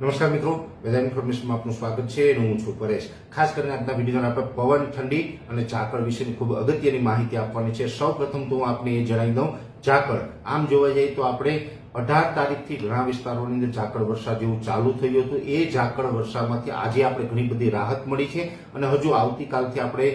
નમસ્કાર મિત્રો, વેધર ઇન્ફોર્મેશનમાં આપનું સ્વાગત છે અને હું છું પરેશ. ખાસ કરીને આજના વિડીયોમાં આપણે પવન ઠંડી અને ઝાકળ વિશેની ખૂબ અગત્યની માહિતી આપવાની છે. સૌ પ્રથમ તો હું આપને એ જણાવી દઉં, ઝાકળ. આમ જોવા જઈએ તો આપણે અઢાર તારીખથી ઘણા વિસ્તારોની અંદર ઝાકળ વર્ષા જેવું ચાલુ થયું હતું. એ ઝાકળ વર્ષામાંથી આજે આપણે ઘણી બધી રાહત મળી છે અને હજુ આવતીકાલથી આપણે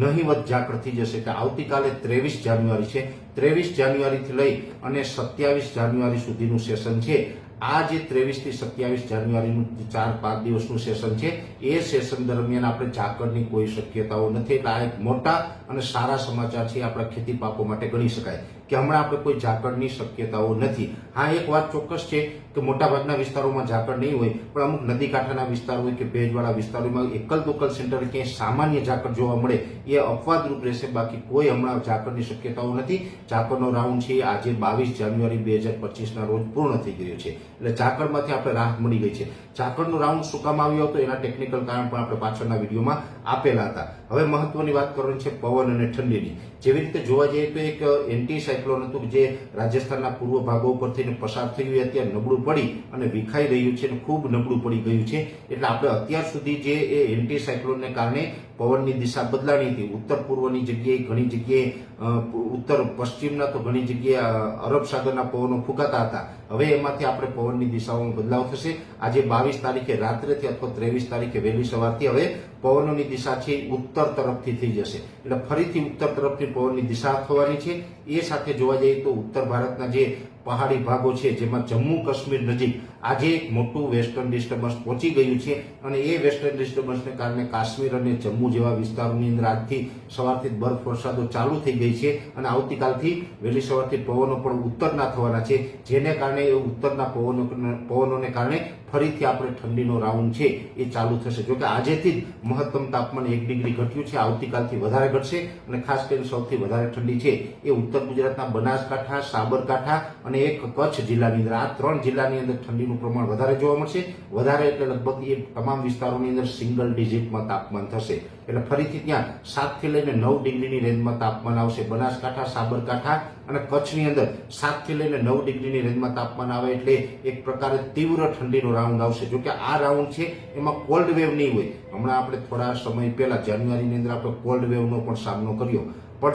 નહીવત ઝાકળ થઈ જશે કે આવતીકાલે ત્રેવીસ જાન્યુઆરી છે. ત્રેવીસ જાન્યુઆરીથી લઈ અને સત્યાવીસ જાન્યુઆરી સુધીનું સેશન છે. આ જે ત્રેવીસથી સત્યાવીસ જાન્યુઆરીનું ચાર પાંચ દિવસનું સેશન છે, એ સેશન દરમિયાન આપણે ઝાકળની કોઈ શક્યતાઓ નથી. એટલે આ એક મોટા અને સારા સમાચાર છે, આપણા ખેતી પાકો માટે ગણી શકાય. કે હમણાં આપણે કોઈ ઝાકળની શક્યતાઓ નથી. હા, એક વાત ચોક્કસ છે કે મોટાભાગના વિસ્તારોમાં ઝાકળ નહીં હોય, પણ અમુક નદી કાંઠાના વિસ્તાર હોય કે ભેજવાળા વિસ્તારોમાં એકલ દોકલ સેન્ટર ક્યાંય સામાન્ય ઝાકળ જોવા મળે, એ અપવાદરૂપ રહેશે. બાકી કોઈ હમણાં ઝાકળની શક્યતાઓ નથી. ઝાકળનો રાઉન્ડ છે, આજે બાવીસ જાન્યુઆરી બે હજાર પચીસના રોજ પૂર્ણ થઈ ગયો છે. એટલે ઝાકળમાંથી આપણે રાહત મળી ગઈ છે. ઝાકળનો રાઉન્ડ શું કામ આવ્યો હતો? એના ટેકનિકલ કારણ પણ આપણે પાછળના વિડીયોમાં આપેલા હતા. હવે મહત્વની વાત કરવાની છે પવન અને ઠંડીની. જેવી રીતે જોવા જઈએ તો એક એન્ટી સાયક્લોન હતું જે રાજસ્થાનના પૂર્વ ભાગો ઉપર થઈને પસાર થયું એ અત્યારે નબળું પડી અને વિખાઈ રહ્યું છે અને ખૂબ નબળું પડી ગયું છે. એટલે આપણે અત્યાર સુધી જે એ એન્ટી સાયક્લોનને કારણે પવનની દિશા બદલાણી હતી. ઉત્તર પૂર્વની જગ્યાએ ઘણી જગ્યાએ ઉત્તર પશ્ચિમના તો ઘણી જગ્યાએ અરબ સાગરના પવનો ફૂંકાતા હતા. હવે એમાંથી આપણે પવનની દિશાઓમાં બદલાવ થશે. આજે બાવીસ તારીખે રાત્રેથી અથવા ત્રેવીસ તારીખે વહેલી સવારથી હવે પવનોની દિશા છે ઉત્તર તરફથી થઈ જશે. એટલે ફરીથી ઉત્તર તરફથી પવનની દિશા થવાની છે. એ સાથે જોવા જઈએ તો ઉત્તર ભારતના જે પહાડી ભાગો છે, જેમાં જમ્મુ કાશ્મીર નજીક આજે એક મોટું વેસ્ટર્ન ડિસ્ટર્બન્સ પહોંચી ગયું છે અને એ વેસ્ટર્ન ડિસ્ટર્બન્સને કારણે કાશ્મીર અને જમ્મુ જેવા વિસ્તારોની અંદર આજથી સવારથી બરફ વરસાદો ચાલુ થઈ ગઈ છે અને આવતીકાલથી વહેલી સવારથી પવનો પણ ઉત્તરના થવાના છે, જેને કારણે એ ઉત્તરના પવનો પવનોને કારણે ફરીથી આપણે ઠંડીનો રાઉન્ડ છે એ ચાલુ થશે. જોકે આજેથી જ મહત્તમ તાપમાન એક ડિગ્રી ઘટ્યું છે, આવતીકાલથી વધારે ઘટશે અને ખાસ કરીને સૌથી વધારે ઠંડી છે એ ઉત્તર ગુજરાતના બનાસકાંઠા, સાબરકાંઠા અને એક કચ્છ જિલ્લાની અંદર આ ત્રણ જિલ્લાની અંદર ઠંડીનું પ્રમાણ વધારે જોવા મળશે. વધારે એટલે લગભગ એ તમામ વિસ્તારોની અંદર સિંગલ ડિજિટમાં તાપમાન થશે. એટલે ફરીથી ત્યાં સાતથી લઈને નવ ડિગ્રીની રેન્જમાં તાપમાન આવશે. બનાસકાંઠા, સાબરકાંઠા અને કચ્છની અંદર સાતથી લઈને નવ ડિગ્રીની રેન્જમાં તાપમાન આવે એટલે એક પ્રકારે તીવ્ર ઠંડીનો રાઉન્ડ આવશે. જોકે આ રાઉન્ડ છે, એમાં કોલ્ડ વેવ નહીં હોય. હમણાં આપણે થોડા સમય પહેલા જાન્યુઆરીની અંદર આપણે કોલ્ડ વેવનો પણ સામનો કર્યો. પણ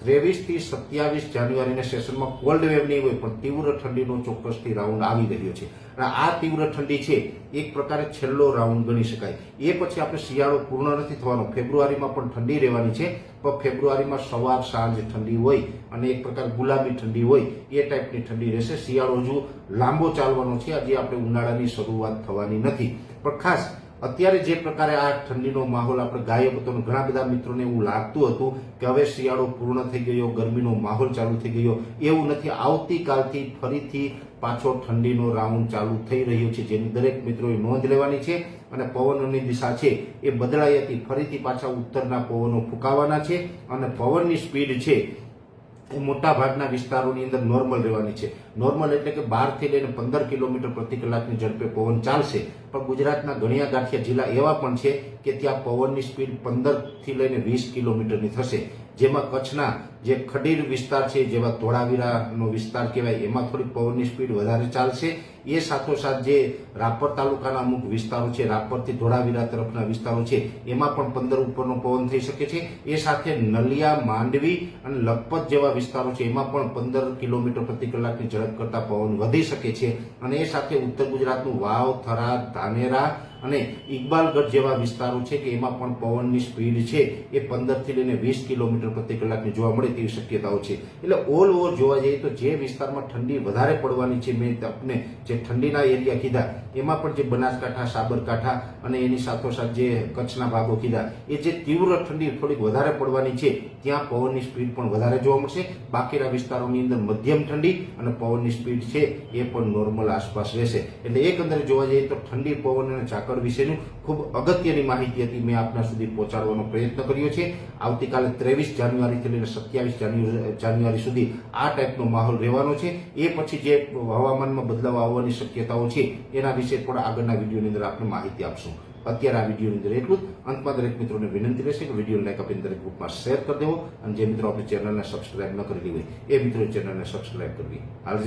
ત્રેવીસથી સત્યાવીસ જાન્યુઆરીના સેશનમાં કોલ્ડ વેવ નહીં હોય, પણ તીવ્ર ઠંડીનો ચોક્કસથી રાઉન્ડ આવી રહ્યો છે. અને આ તીવ્ર ઠંડી છે, એક પ્રકારે છેલ્લો રાઉન્ડ ગણી શકાય. એ પછી આપણે શિયાળો પૂર્ણ નથી થવાનો. ફેબ્રુઆરીમાં પણ ઠંડી રહેવાની છે, પણ ફેબ્રુઆરીમાં સવાર સાંજ ઠંડી હોય અને એક પ્રકાર ગુલાબી ઠંડી હોય, એ ટાઈપની ઠંડી રહેશે. શિયાળો હજુ લાંબો ચાલવાનો છે હજી આપણે ઉનાળાની શરૂઆત થવાની નથી. પણ ખાસ અત્યારે જે પ્રકારે આ ઠંડીનો માહોલ આપણે ગાયબ હતો ઘણા બધા મિત્રોને એવું લાગતું હતું કે હવે શિયાળો પૂર્ણ થઈ ગયો, ગરમીનો માહોલ ચાલુ થઈ ગયો. એવું નથી, આવતીકાલથી ફરીથી પાછો ઠંડીનો રાઉન્ડ ચાલુ થઈ રહ્યો છે, જેની દરેક મિત્રોએ નોંધ લેવાની છે અને પવનોની દિશા છે એ બદલાઈ હતી. ફરીથી પાછા ઉત્તરના પવનો ફૂંકાવાના છે અને પવનની સ્પીડ છે એ મોટા ભાગના વિસ્તારોની અંદર નોર્મલ રહેવાની છે. નોર્મલ એટલે કે બારથી લઈને પંદર કિલોમીટર પ્રતિ કલાકની ઝડપે પવન ચાલશે. પણ ગુજરાતના ગણિયા ગાંઠિયા જિલ્લા એવા પણ છે કે ત્યાં પવનની સ્પીડ પંદરથી લઈને વીસ કિલોમીટરની થશે. જેમાં કચ્છના જે ખડીર વિસ્તાર છે, જેવા ધોળાવીરાનો વિસ્તાર કહેવાય, એમાં થોડી પવનની સ્પીડ વધારે ચાલશે. એ સાથોસાથ જે રાપર તાલુકાના અમુક વિસ્તારો છે, રાપરથી ધોળાવીરા તરફના વિસ્તારો છે, એમાં પણ પંદર ઉપરનો પવન થઈ શકે છે. એ સાથે નલિયા, માંડવી અને લખપત જેવા વિસ્તારો છે, એમાં પણ પંદર કિલોમીટર પ્રતિ કલાકની ઝડપ કરતા પવન વધી શકે છે. અને એ સાથે ઉત્તર ગુજરાતનું વાવ, થરાદ ધાનેરા અને ઇકબાલગઢ જેવા વિસ્તારો છે કે એમાં પણ પવનની સ્પીડ છે. એ પંદરથી લઈને વીસ કિલોમીટર પ્રતિ કલાકની જોવા મળે તેવી શક્યતાઓ છે. એટલે ઓલ ઓવર જોવા જઈએ તો જે વિસ્તારમાં ઠંડી વધારે પડવાની છે મેં આપને જે ઠંડીના એરિયા કીધા, એમાં પણ જે બનાસકાંઠા, સાબરકાંઠા અને એની સાથોસાથ જે કચ્છના ભાગો કીધા, એ જે તીવ્ર ઠંડી થોડીક વધારે પડવાની છે, ત્યાં પવનની સ્પીડ પણ વધારે જોવા મળશે. બાકીના વિસ્તારોની અંદર મધ્યમ ઠંડી અને પવનની સ્પીડ છે, એ પણ નોર્મલ આસપાસ રહેશે. એટલે એકંદરે જોવા જઈએ તો ઠંડી પવન અને ઝાકળ વિશેનું ખૂબ અગત્યની માહિતી હતી. મેં આપના સુધી પહોંચાડવાનો પ્રયત્ન કર્યો છે. આવતીકાલે ત્રેવીસ જાન્યુઆરીથી લઈને સત્યાવીસ જાન્યુઆરી સુધી આ ટાઈપનો માહોલ રહેવાનો છે. એ પછી જે હવામાનમાં બદલાવ આવવાની શક્યતાઓ છે, એના વિશે પણ આગળના વિડીયોની અંદર આપણે માહિતી આપશું. અત્યારે આ વિડીયોની અંદર એટલું જ. અંતમાં દરેક મિત્રોને વિનંતી રહેશે કે વીડિયો લાઈક આપીને દરેક ગ્રુપમાં શેર કરી દેવો. અને જે મિત્રો આપણી ચેનલને સબસ્ક્રાઇબ ન કરેલી હોય, એ મિત્રો ચેનલને સબસ્ક્રાઇબ કરવી. હાલ